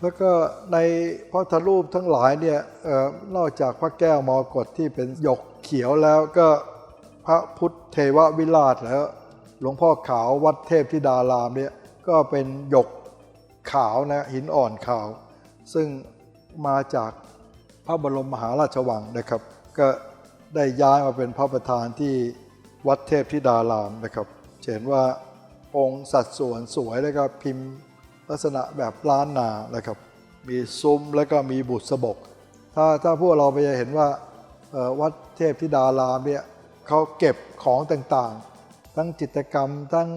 แล้วก็ในพระทธรูปทั้งหลายเนี่ยออนอกจากพระแก้วมรกตที่เป็นหยกเขียวแล้วก็พระพุทธเทววิราชแล้วหลวงพ่อขาววัดเทพธิดารามเนี่ยก็เป็นหยกขาวนะหินอ่อนขาว ซึ่งมาจากพระบรมมหาราชวังนะครับ ก็ได้ย้ายมาเป็นพระประธานที่วัดเทพธิดารามนะครับเห็นว่าองค์สัดส่วนสวยแล้วก็พิมพ์ ลักษณะแบบล้านนานะครับ มีซุ้มแล้วก็มีบุษบก ถ้าถ้าพวกเราไปจะเห็นว่าวัดเทพธิดารามเนี่ยเขาเก็บของต่างๆ ทั้งจิตรกรรมทั้ง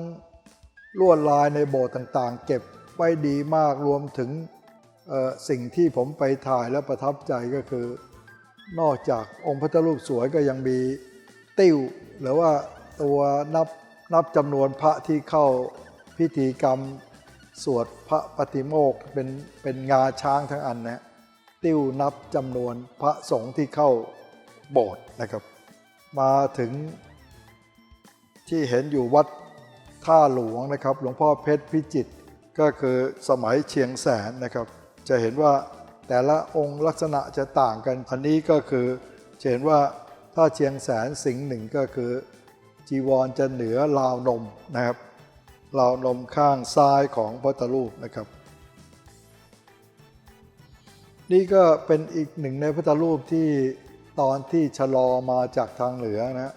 ลวดลายในโบสถ์ต่างๆ เก็บไว้ดีมากรวมถึงสิ่งที่ผมไปถ่ายแล้วประทับใจก็คือ นอกจากองค์พระรูปสวยก็ยังมีติ้ว หรือว่าตัวนับนับจำนวนพระที่เข้าพิธีกรรม สวดพระปฏิโมกข์เป็นเป็นงาช้างทั้งอันนะติ้วนับจำนวนพระสงฆ์ที่เข้าโบสถ์นะครับ มาถึงที่เห็นอยู่วัดท่าหลวงนะครับ หลวงพ่อเพชรพิจิตรก็คือสมัยเชียงแสนนะครับ จะเห็นว่าแต่ละองค์ลักษณะจะต่างกัน อันนี้ก็คือจะเห็นว่าถ้าเชียงแสนสิงห์หนึ่งก็คือจีวรจะเหนือราวนมนะครับ ราวนมข้างซ้ายของพระพุทธรูปนะครับ นี่ก็เป็นอีกหนึ่งในพระพุทธรูปที่ตอนที่ชะลอมาจากทางเหนือนะ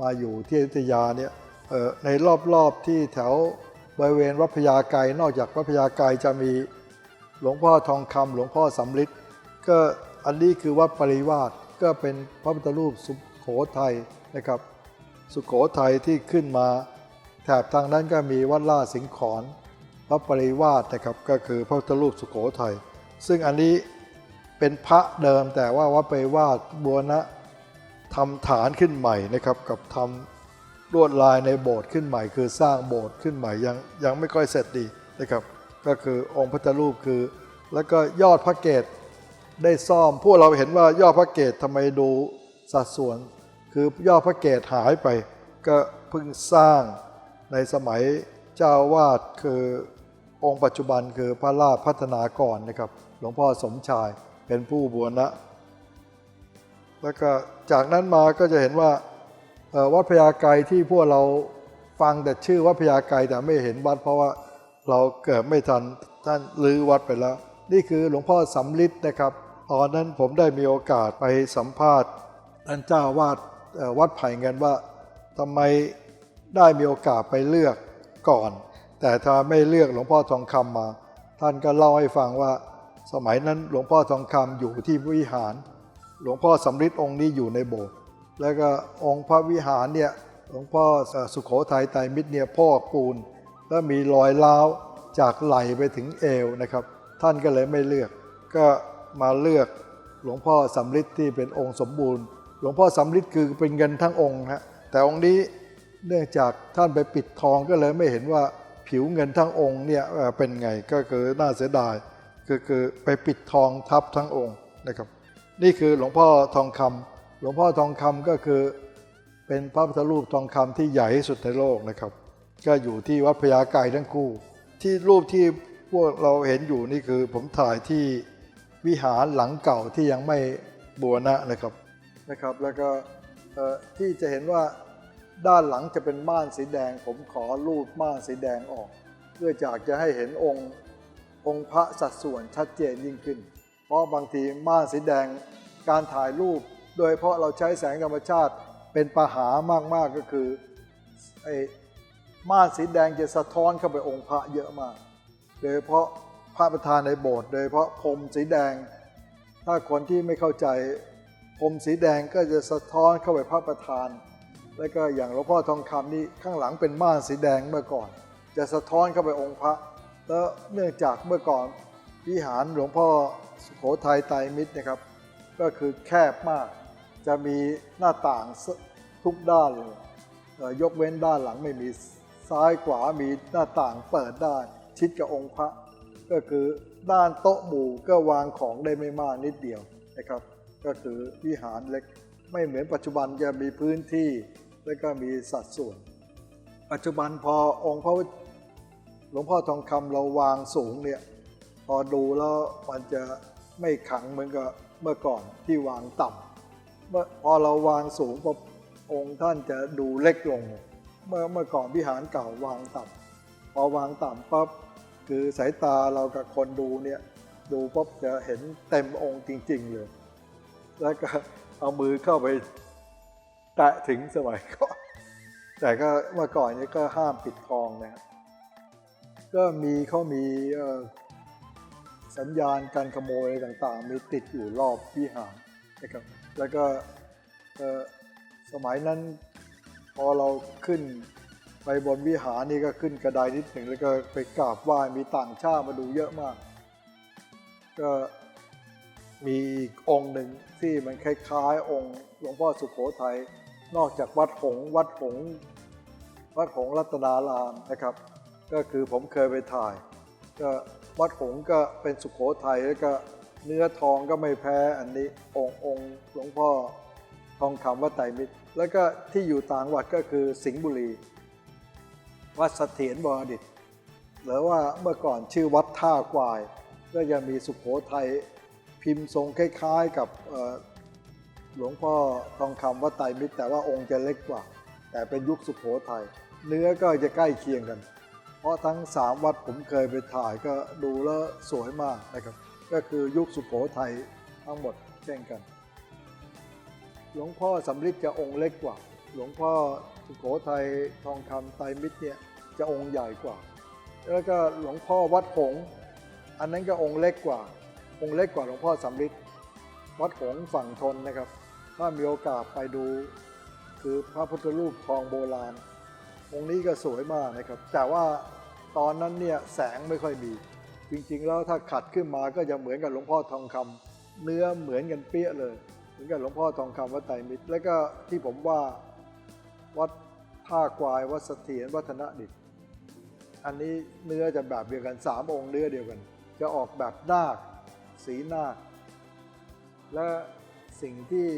มาอยู่ที่อยุธยาเนี่ยเอ่อในรอบๆที่แถวบริเวณวัดพญาไกรนอกจากวัดพญาไกรจะมีหลวงพ่อทองคำหลวงพ่อสำริดก็อันนี้คือวัดปริวาสก็เป็นพระพุทธรูปสุโขทัยนะครับ สุโขทัยที่ขึ้นมา แถบทางนั้นก็มีวัดล่าสิงขอนพระปริวาสนะครับก็คือพระพุทธรูปสุโขทัยซึ่งอันนี้เป็นพระเดิมแต่ว่าวัดปริวาสบัวนะทำฐานขึ้นใหม่นะครับกับทำลวดลายในโบสถ์ขึ้นใหม่ คือสร้างโบสถ์ขึ้นใหม่ยังยังไม่ค่อยเสร็จดีนะครับ ก็คือองค์พระพุทธรูปคือ แล้วก็ยอดพระเกศได้ซ่อม พวกเราเห็นว่ายอดพระเกศทำไมดูสัดส่วน คือยอดพระเกศหายไป ก็เพิ่งสร้าง ในสมัยเจ้าวาดคือองค์ปัจจุบันคือพระราชพัฒนากรนะครับ หลวงพ่อสมชายเป็นผู้บูรณะ แล้วก็จากนั้นมาก็จะเห็นว่าวัดพญาไกรที่พวกเราฟังแต่ชื่อวัดพญาไกรแต่ไม่เห็นวัด เพราะว่าเราเกิดไม่ทันท่านลื้อวัดไปแล้ว นี่คือหลวงพ่อสำลิดนะครับตอนนั้นผมได้มีโอกาสไปสัมภาษณ์ท่านเจ้าวาดวัดไผ่เงินว่าทำไม ได้มีโอกาสไปเลือกก่อน แต่ถ้าไม่เลือกหลวงพ่อทองคำมา ท่านก็เล่าให้ฟังว่า สมัยนั้นหลวงพ่อทองคำอยู่ที่วิหาร หลวงพ่อสำริดองค์นี้อยู่ในโบสถ์แล้วก็องค์พระวิหารเนี่ยหลวงพ่อสุโขทัยไตรมิตรเนี่ยพ่อปูนแล้วมีรอยร้าวจากไหลไปถึงเอวนะครับ ท่านก็เลยไม่เลือก ก็มาเลือกหลวงพ่อสำริดที่เป็นองค์สมบูรณ์ หลวงพ่อสำริดคือเป็นเงินทั้งองค์ฮะแต่องค์นี้ เนื่องจากท่านไปปิดทองก็เลยไม่เห็นว่าผิวเงินทั้งองค์เนี่ยเป็นไงก็คือน่าเสียดายคือคือไปปิดทองทับทั้งองค์นะครับ นี่คือหลวงพ่อทองคำหลวงพ่อทองคำก็คือเป็นพระพุทธรูปทองคำที่ใหญ่ที่สุดในโลกนะครับ ก็อยู่ที่วัดพญาไกรทั้งคู่ ที่รูปที่พวกเราเห็นอยู่นี่คือผมถ่ายที่วิหารหลังเก่าที่ยังไม่บูรณะนะครับนะครับ แล้วก็ที่จะเห็นว่า ด้านหลังจะเป็นม่านสีแดง ผมขอรูปม่านสีแดงออก เพื่อจากจะให้เห็นองค์องค์พระสัดส่วนชัดเจนยิ่งขึ้น เพราะบางทีม่านสีแดงการถ่ายรูป โดยเพราะเราใช้แสงธรรมชาติเป็นปัญหามากๆก็คือไอ้ม่านสีแดงจะสะท้อนเข้าไปองค์พระเยอะมาก โดยเฉพาะพระประธานในโบสถ์โดยเฉพาะพรมสีแดง ถ้าคนที่ไม่เข้าใจพรมสีแดงก็จะสะท้อนเข้าไปพระประธาน แล้วก็อย่างหลวงพ่อทองคำนี่ข้างหลังเป็นม่านสีแดงเมื่อก่อน จะสะท้อนเข้าไปองค์พระ แล้วเนื่องจากเมื่อก่อนวิหารหลวงพ่อสุโขทัยไตรมิตรนะครับ ก็คือแคบมาก จะมีหน้าต่างทุกด้านเลยเยกเว้นด้านหลังไม่มีซ้ายขวามีหน้าต่างเปิดได้ชิดกับองค์พระ ก็คือด้านโต๊ะหมู่ก็วางของได้ไม่มากนิดเดียวนะครับ ก็คือวิหารเล็ก ไม่เหมือนปัจจุบันจะมีพื้นที่และก็มีสัดส่วน ปัจจุบันพอองค์พระหลวงพ่อทองคำเราวางสูงเนี่ยพอดูแล้วมันจะไม่ขังเหมือนกับเมื่อก่อนที่วางต่ำเมื่อพอเราวางสูงปุ๊บองค์ท่านจะดูเล็กลง เมื่อเมื่อก่อนวิหารเก่าวางต่ำพอวางต่ำปั๊บคือสายตาเรากับคนดูเนี่ยดูปุ๊บจะเห็นเต็มองค์จริง ๆ เลย แล้วก็ เอามือเข้าไปแตะถึงสมัยก่อนแต่ก็เมื่อก่อนนี้ก็ห้ามปิดทองนะครับก็มีเขามีสัญญาณการขโมยอะไรต่างๆ มีติดอยู่รอบวิหารนะครับ แล้วก็สมัยนั้นพอเราขึ้นไปบนวิหารนี่ก็ขึ้นกระไดนิดหนึ่งแล้วก็ไปกราบไหว้มีต่างชาติมาดูเยอะมาก ก็ มีอีกองค์หนึ่งที่มันคล้ายๆ องค์หลวงพ่อสุโขทัยนอกจากวัดหงวัดหงวัดหงรัตนารามนะครับ ก็คือผมเคยไปถ่าย ก็วัดหงก็เป็นสุโขทัยแล้วก็เนื้อทองก็ไม่แพ้อันนี้องค์องค์หลวงพ่อทองคำวัดไตรมิตร แล้วก็ที่อยู่ต่างวัดก็คือสิงห์บุรี วัดเสถียรบรดิตหรือว่าเมื่อก่อนชื่อวัดท่ากวาย ก็ยังมีสุขโขทัย พิมพ์ทรงคล้ายๆกับหลวงพ่อทองคำวัดไตรมิตร แต่ว่าองค์จะเล็กกว่า แต่เป็นยุคสุขโขทัยเนื้อก็จะใกล้เคียงกัน เพราะทั้งสามวัดผมเคยไปถ่ายก็ดูแล้วสวยมากนะครับ ก็คือยุคสุขโขทัยทั้งหมดเช่นกัน หลวงพ่อสำริดจะองค์เล็กกว่า หลวงพ่อสุโขทัยทองคำไตรมิตรเนี่ยจะองค์ใหญ่กว่า แล้วก็หลวงพ่อวัดหงอันนั้นก็องค์เล็กกว่า องค์เล็กกว่าหลวงพ่อสำริดวัดหงส์ฝั่งทนนะครับ ถ้ามีโอกาสไปดู คือพระพุทธรูปทองโบราณ องค์นี้ก็สวยมากนะครับ แต่ว่าตอนนั้นเนี่ยแสงไม่ค่อยมี จริงๆ แล้วถ้าขัดขึ้นมาก็จะเหมือนกับหลวงพ่อทองคำเนื้อเหมือนกันเปี้ยเลย เหมือนกับหลวงพ่อทองคำวัดไตรมิตร แล้วก็ที่ผมว่าวัดท่ากวายวัดเสถียรวัฒนดิษฐ์อันนี้เนื้อจะแบบเดียวกันสามองค์เนื้อเดียวกัน จะออกแบบนาค สีนาคและสิ่งที่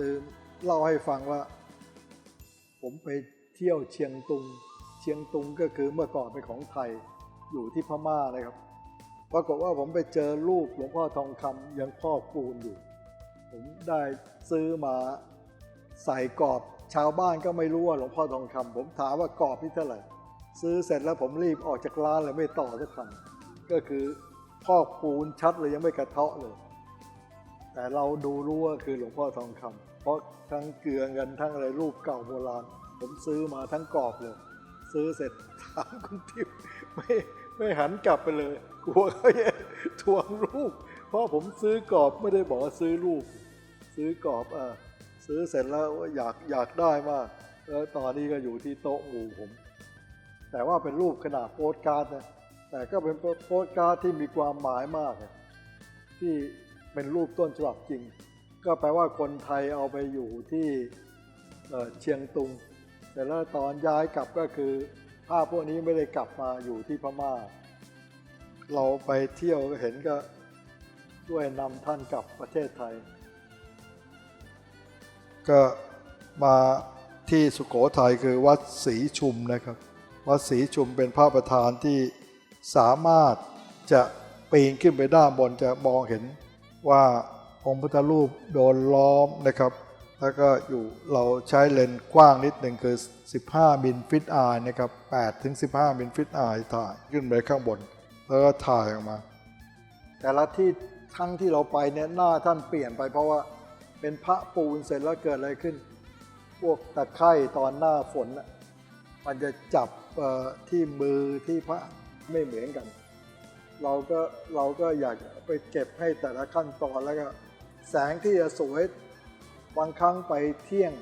ลืมเล่าให้ฟังว่า ผมไปเที่ยวเชียงตุง เชียงตุงก็คือเมื่อก่อนเป็นของไทยอยู่ที่พม่านะครับปรากฏว่าผมไปเจอรูปหลวงพ่อทองคำยังพ่อปูนอยู่ ผมได้ซื้อมาใส่กรอบชาวบ้านก็ไม่รู้ว่าหลวงพ่อทองคำผมถามว่ากรอบนี่เท่าไหร่ ซื้อเสร็จแล้วผมรีบออกจากร้านเลยไม่ต่อสักคำก็คือ พอกปูนชัดเลยยังไม่กระเทาะเลย แต่เราดูรู้ว่าคือหลวงพ่อทองคำเพราะทั้งเกลือเงินทั้งอะไรรูปเก่าโบราณ ผมซื้อมาทั้งกรอบเลย ซื้อเสร็จถามคุณทิพย์ไม่ไม่หันกลับไปเลยกลัวเขาจะทวงรูป เพราะผมซื้อกรอบไม่ได้บอกว่าซื้อรูป ซื้อกรอบอะซื้อเสร็จแล้วอยากอยากได้มากแล้วตอนนี้ก็อยู่ที่โต๊ะหมู่ผม แต่ว่าเป็นรูปขนาดโปสการ์ดนะ แต่ก็เป็นโปสการ์ดที่มีความหมายมาก ที่เป็นรูปต้นฉบับจริง ก็แปลว่าคนไทยเอาไปอยู่ที่เเชียงตุง แต่แล้วตอนย้ายกลับก็คือภาพพวกนี้ไม่ได้กลับมาอยู่ที่พม่า เราไปเที่ยวเห็นก็ช่วยนำท่านกลับประเทศไทย ก็มาที่สุขโขทัยคือวัดศรีชุมนะครับ วัดศรีชุมเป็นพระประธานที่ สามารถจะปีนขึ้นไปด้านบนจะมองเห็นว่าองค์พุทธรูปโดนล้อมนะครับ แล้วก็อยู่เราใช้เลนส์กว้างนิดหนึ่งคือ 15มิลฟิตอายนะครับ8ถึง15มิลฟิตอายถ่ายขึ้นไปข้างบน แล้วก็ถ่ายออกมา แต่ละที่ครั้งที่เราไปเนี่ยหน้าท่านเปลี่ยนไปเพราะว่าเป็นพระปูนเสร็จแล้วเกิดอะไรขึ้น พวกตะไคร่ตอนหน้าฝนน่ะมันจะจับที่มือที่พระ ไม่เหมือนกัน เราก็เราก็อยากไปเก็บให้แต่ละขั้นตอนแล้วก็แสงที่จะสวยบางครั้งไปเที่ยง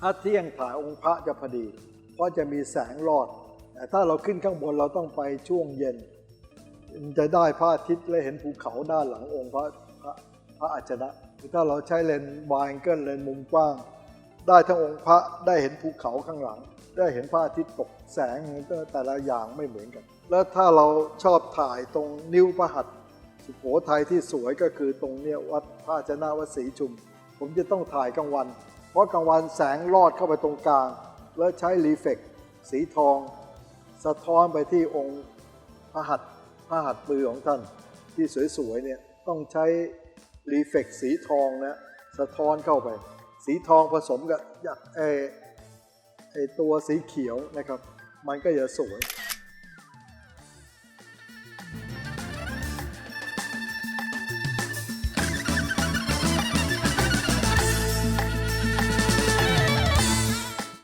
ถ้าเที่ยงถ่ายองค์พระจะพอดี เพราะจะมีแสงรอด แต่ถ้าเราขึ้นข้างบนเราต้องไปช่วงเย็น จะได้พระอาทิตย์และเห็นภูเขาด้านหลังองค์พระพระพระอาจนะถ้าเราใช้เลนส์วายเกิลเลนส์มุมกว้าง ได้ทั้งองค์พระได้เห็นภูเขาข้างหลัง ได้เห็นพระอาทิตย์ตกแสงแต่ละอย่างไม่เหมือนกัน และถ้าเราชอบถ่ายตรงนิ้วพระหัตถ์สุโขทัยที่สวยก็คือตรงเนี้ยวัดพระเชนาวัดศรีชุม ผมจะต้องถ่ายกลางวัน เพราะกลางวันแสงลอดเข้าไปตรงกลาง แล้วใช้รีเฟกสีทอง สะท้อนไปที่องค์พระหัตถ์พระหัตถ์มือของท่านที่สวยๆเนี่ยต้องใช้รีเฟกสีทองนะสะท้อนเข้าไป สีทองผสมกับเอ ไอตัวสีเขียวนะครับ มันก็จะสวย